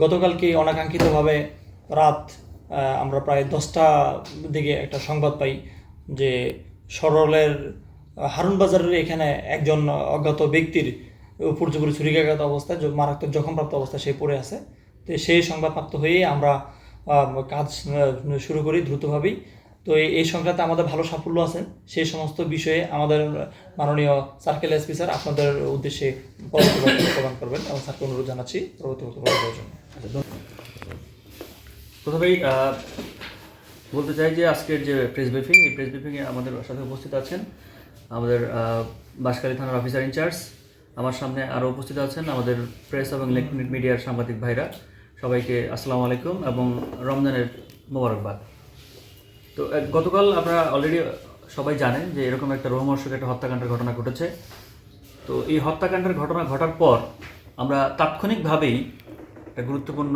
গতকালকে অনাকাঙ্ক্ষিতভাবে রাত আমরা প্রায় দশটা দিকে একটা সংবাদ পাই যে সরলের আহ, হারুন বাজারের এখানে একজন অজ্ঞাত ব্যক্তির উপর ছুরিকাঘাত অবস্থায় মারাত্মক জখমপ্রাপ্ত অবস্থায় সে পড়ে আছে। তো সেই সংবাদপ্রাপ্ত হয়েই আমরা কাজ শুরু করি দ্রুতভাবেই। তো এই- সংক্রান্তে আমাদের ভালো সাফল্য আছে। সেই সমস্ত বিষয়ে আমাদের মাননীয় সার্কেল এসপি স্যার আপনাদের উদ্দেশ্যে প্রদান করবেন এবং স্যারকে অনুরোধ জানাচ্ছি প্রথমেই বলতে চাই যে আজকের যে প্রেস ব্রিফিং এই প্রেস ব্রিফিংয়ে আমাদের সাথে উপস্থিত আছেন আমাদের বাঁশখালী থানার অফিসার ইনচার্জ আমার সামনে আরও উপস্থিত আছেন আমাদের প্রেস এবং ইলেকট্রনিক মিডিয়ার সাংবাদিক ভাইরা। সবাইকে আসসালামু আলাইকুম এবং রমজানের মোবারকবাদ। তো গতকাল আপনারা অলরেডি সবাই জানেন যে এরকম একটা রোহমর্ষক একটা হত্যাকাণ্ডের ঘটনা ঘটেছে। তো এই হত্যাকাণ্ডের ঘটনা ঘটার পর আমরা তাৎক্ষণিকভাবেই একটা গুরুত্বপূর্ণ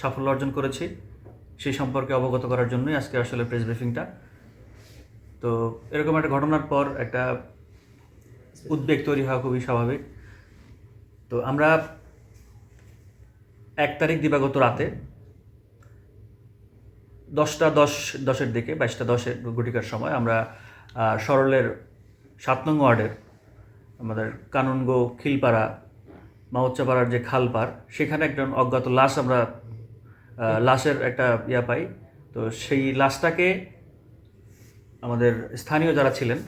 সাফল্য অর্জন করেছি। সেই সম্পর্কে অবগত করার জন্যই আজকে আসলে প্রেস ব্রিফিংটা তো এরকম একটা ঘটনার পর একটা উদ্বেগ তৈরি হওয়া খুবই স্বাভাবিক। তো আমরা এক তারিখ দিবাগত রাতে দশটা দশ, দশের দিকে, বাইশটা দশের গুটিকার সময় আমরা সরলের সাত নং ওয়ার্ডের আমাদের কানুনগো খিলপাড়া, মাউচ্চাপাড়ার যে খালপাড়, সেখানে একজন অজ্ঞাত লাশ আমরা লাশের একটা ইয়া পাই। তো সেই লাশটাকে আমাদের স্থানীয় যারা ছিলেন,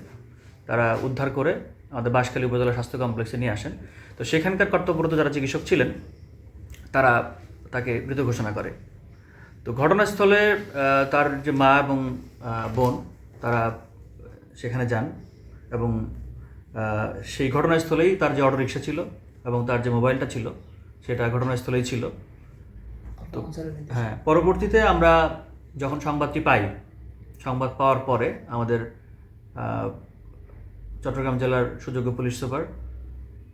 তারা উদ্ধার করে আমাদের বাঁশখালী উপজেলা স্বাস্থ্য কমপ্লেক্সে নিয়ে আসেন। তো সেখানকার কর্তব্যরত যারা চিকিৎসক ছিলেন, তারা তাকে মৃত ঘোষণা করে। তো ঘটনাস্থলে তার যে মা এবং বোন তারা সেখানে যান এবং সেই ঘটনাস্থলেই তার যে অটোরিকশা ছিল এবং তার যে মোবাইলটা ছিল সেটা ঘটনাস্থলেই ছিল। তো হ্যাঁ পরবর্তীতে আমরা যখন সংবাদটি পাই সংবাদ পাওয়ার পরে আমাদের চট্টগ্রাম জেলার সুযোগ্য পুলিশ সুপার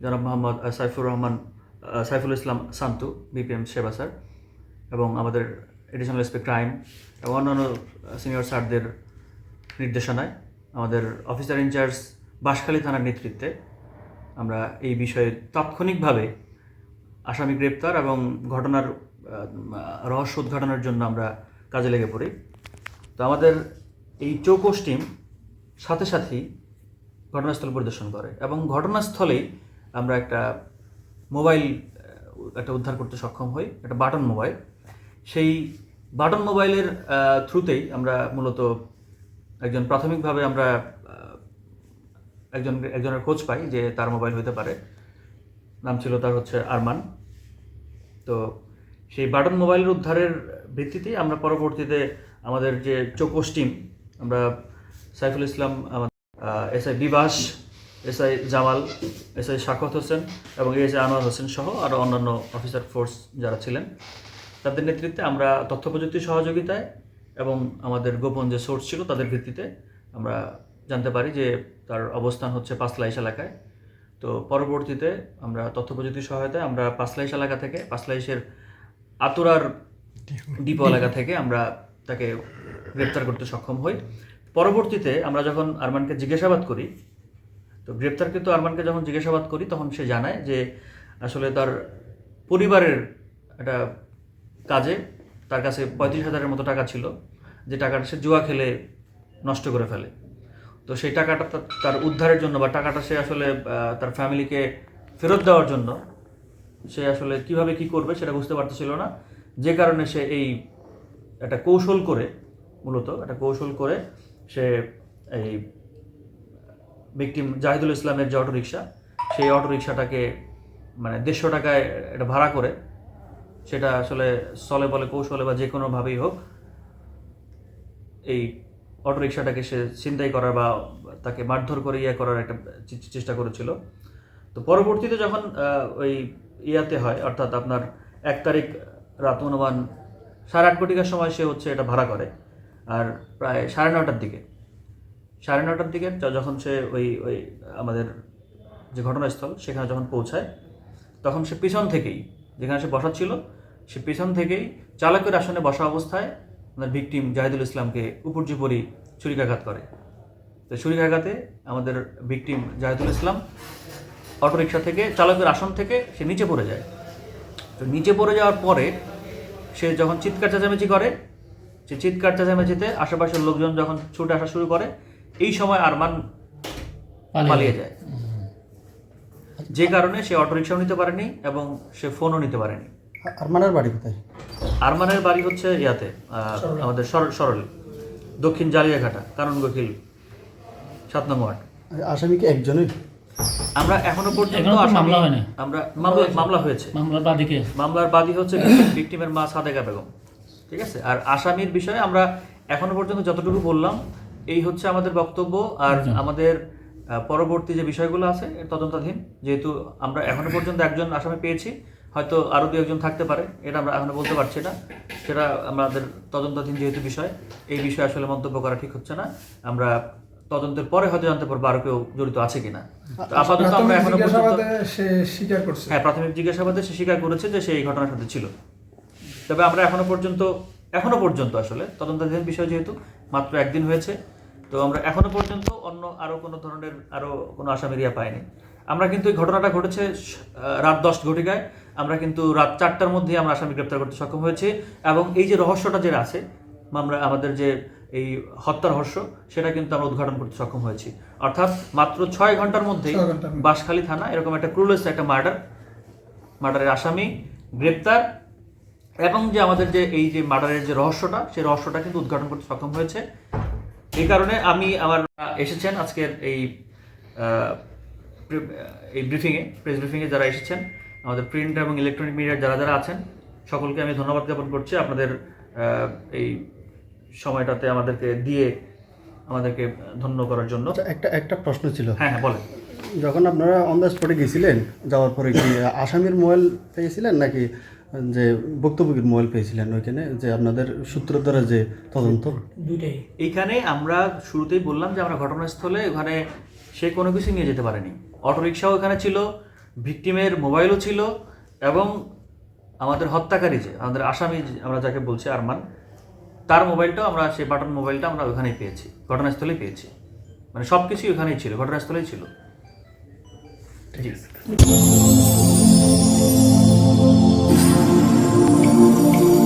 জনাব মোহাম্মদ সাইফুর রহমান সাইফুল ইসলাম সান্তু বিপিএম সেবা স্যার এবং আমাদের এডিশনাল এসপি ক্রাইম এবং অন্যান্য সিনিয়র স্যারদের নির্দেশনায় আমাদের অফিসার ইনচার্জ বাঁশখালী থানার নেতৃত্বে আমরা এই বিষয়ে তাৎক্ষণিকভাবে আসামি গ্রেপ্তার এবং ঘটনার রহস্য উদ্ঘাটনের জন্য আমরা কাজে লেগে পড়ি। তো আমাদের এই চৌকস টিম সাথে সাথেই ঘটনাস্থল পরিদর্শন করে এবং ঘটনাস্থলেই আমরা একটা মোবাইল একটা উদ্ধার করতে সক্ষম হই, একটা বাটন মোবাইল। সেই বাটন মোবাইলের থ্রুতেই আমরা মূলত একজন প্রাথমিকভাবে আমরা একজন, একজনের খোঁজ পাই যে তার মোবাইল হতে পারে। নাম ছিল তার হচ্ছে আরমান। তো সেই বাটন মোবাইলের উদ্ধারের ভিত্তিতেই আমরা পরবর্তীতে আমাদের যে চৌকস টিম, আমরা সাইফুল ইসলাম এস আই বিবাস, S I Jamal, S I শাকত হোসেন এবং এস আই আনোয়ার হোসেন সহ আরও অন্যান্য অফিসার ফোর্স যারা ছিলেন। তাদের নেতৃত্বে আমরা তথ্য প্রযুক্তির সহযোগিতায় এবং আমাদের গোপন যে সোর্স ছিল তাদের ভিত্তিতে আমরা জানতে পারি যে তার অবস্থান হচ্ছে পাঁচলাইশ এলাকায়। তো পরবর্তীতে আমরা তথ্য প্রযুক্তির সহায়তায় আমরা পাঁচলাইশ এলাকা থেকে, পাঁচলাইশের আতুরার ডিপো এলাকা থেকে আমরা তাকে গ্রেপ্তার করতে সক্ষম হই। পরবর্তীতে আমরা যখন আরমানকে জিজ্ঞাসাবাদ করি, তো গ্রেপ্তারকৃত আরমানকে যখন জিজ্ঞাসাবাদ করি, তখন সে জানায় যে আসলে তার পরিবারের একটা কাজে, তার কাছে পঁয়ত্রিশ হাজারের মতো টাকা ছিল, যে টাকাটা সে জুয়া খেলে নষ্ট করে ফেলে। তো সেই টাকাটা তার- উদ্ধারের জন্য বা টাকাটা সে আসলে তার ফ্যামিলিকে ফেরত দেওয়ার জন্য সে আসলে কীভাবে কি করবে সেটা বুঝতে পারতেছিল না। যে কারণে সে এই একটা কৌশল করে, মূলত একটা কৌশল করে সে এই ভিকটিম জাহিদুল ইসলামের যে অটোরিকশা, সেই অটোরিকশাটাকে মানে দেড়শো টাকায় এটা ভাড়া করে সেটা আসলে চলে বলে কৌশলে বা যে কোনোভাবেই হোক, এই অটোরিকশাটাকে সে ছিনতাই করার বা তাকে মারধর করে ইয়ে করার একটা চেষ্টা করেছিল। তো পরবর্তীতে যখন ওই ইয়াতে হয়, অর্থাৎ আপনার এক তারিখ রাত অনুমান সাড়ে আট কোটিকার সময় সে হচ্ছে এটা ভাড়া করে, আর প্রায় সাড়ে নটার দিকে। সাড়ে নটার দিকে যখন সে ওই ওই আমাদের যে ঘটনাস্থল, সেখানে যখন পৌঁছায়, তখন সে পিছন থেকেই যেখানে সে বসা ছিল সে পেছন থেকেই চালকের আসনে বসা অবস্থায় আমাদের ভিকটিম জাহিদুল ইসলামকে উপর্যুপরি ছুরিকাঘাত করে। তো ছুরিকাঘাতে আমাদের ভিকটিম জাহিদুল ইসলাম অটোরিকশা থেকে চালকের আসন থেকে সে নিচে পড়ে যায়। তো নিচে পড়ে যাওয়ার পরে সে যখন চিৎকার চেঁচামেচি করে সে চিৎকার চেঁচামেচিতে আশেপাশের লোকজন যখন ছুটে আসা শুরু করে এই সময় আরমান পালিয়ে যায়। যে কারণে সে অটোরিকশাও নিতে পারেনি এবং সে ফোনও নিতে পারেনি। আরমানের বাড়ি কোথায়? আরমানের বাড়ি হচ্ছে ইয়াতে আমাদের সরল সরলে। দক্ষিণ জালিয়াঘাটা কারণ গকিল সাত নম্বর ওয়ার্ড। আসামি কি একজনই? আমরা এখনও পর্যন্ত মামলা হয়নি। আমরা মামলা মামলা হয়েছে। মামলার বাদীকে মামলার বাদী হচ্ছে ভিকটিমের মা সাদেকা বেগম। ঠিক আছে? আর আসামির বিষয়ে আমরা এখনও পর্যন্ত যতটুকু বললাম এই হচ্ছে আমাদের বক্তব্য। আর আমাদের পরবর্তী যে বিষয়গুলো আছে তদন্তাধীন যেহেতু আমরা এখনও পর্যন্ত একজন আসামি পেয়েছি হয়তো আরও দু একজন থাকতে পারে এটা আমরা এখনও বলতে পারছি না। সেটা আমাদের তদন্তাধীন যেহেতু বিষয় এই বিষয়ে আসলে মন্তব্য করা ঠিক হচ্ছে না। আমরা তদন্তের পরে হয়তো জানতে পারব আরও কেউ জড়িত আছে কিনা। আপাতত আমরা এখনও পর্যন্ত জিজ্ঞাসাবাদে সে স্বীকার করছে। হ্যাঁ প্রাথমিক জিজ্ঞাসাবাদে সে স্বীকার করেছে যে সে এই ঘটনার সাথে ছিল। তবে আমরা এখনও পর্যন্ত এখনও পর্যন্ত আসলে তদন্তাধীন বিষয় যেহেতু মাত্র একদিন হয়েছে। তো আমরা এখনও পর্যন্ত অন্য আরও কোনো ধরনের আরও কোনো আসামিরিয়া পাইনি। আমরা কিন্তু এই ঘটনাটা ঘটেছে রাত দশ ঘটিকায়। আমরা কিন্তু রাত চারটার মধ্যে আমরা আসামি গ্রেপ্তার করতে সক্ষম হয়েছি এবং এই যে রহস্যটা যেটা আছে আমরা আমাদের যে এই হত্যার রহস্য সেটা কিন্তু আমরা উদ্ঘাটন করতে সক্ষম হয়েছি। অর্থাৎ মাত্র ছয় ঘণ্টার মধ্যেই। বাঁশখালী থানা এরকম একটা ক্রুলেস একটা মার্ডার মার্ডারের আসামি গ্রেপ্তার এবং যে আমাদের যে এই যে মার্ডারের যে রহস্যটা সেই রহস্যটা কিন্তু উদ্ঘাটন করতে সক্ষম হয়েছে। এই কারণে আমি আমার এসেছেন আজকের এই এই ব্রিফিংয়ে প্রেস ব্রিফিংয়ে যারা এসেছেন আমাদের প্রিন্ট এবং ইলেকট্রনিক মিডিয়ার যারা যারা আছেন সকলকে আমি ধন্যবাদ জ্ঞাপন করছি। আপনাদের এই সময়টাতে আমাদেরকে দিয়ে আমাদেরকে ধন্য করার জন্য। আচ্ছা একটা একটা প্রশ্ন ছিল। হ্যাঁ হ্যাঁ বলেন। যখন আপনারা অন দ্য স্পটে গেছিলেন যাওয়ার পরে কি আসামির মোবাইল পেয়েছিলেন নাকি যে ভুক্তভোগীর মোবাইল পেয়েছিলেন ওইখানে যে আপনাদের সূত্র দ্বারা যে তদন্ত? দুইটাই। এইখানে আমরা শুরুতেই বললাম যে আমরা ঘটনাস্থলে ওখানে সে কোনো কিছু নিয়ে যেতে পারেনি। অটোরিকশাও এখানে ছিল ভিকটিমের মোবাইলও ছিল এবং আমাদের হত্যাকারী যে আমাদের আসামি আমরা যাকে বলছি আরমান তার মোবাইলটাও আমরা সেই বাটন মোবাইলটা আমরা ওখানেই পেয়েছি ঘটনাস্থলেই পেয়েছি। মানে সব কিছুই ওখানেই ছিল ঘটনাস্থলেই ছিল। জি।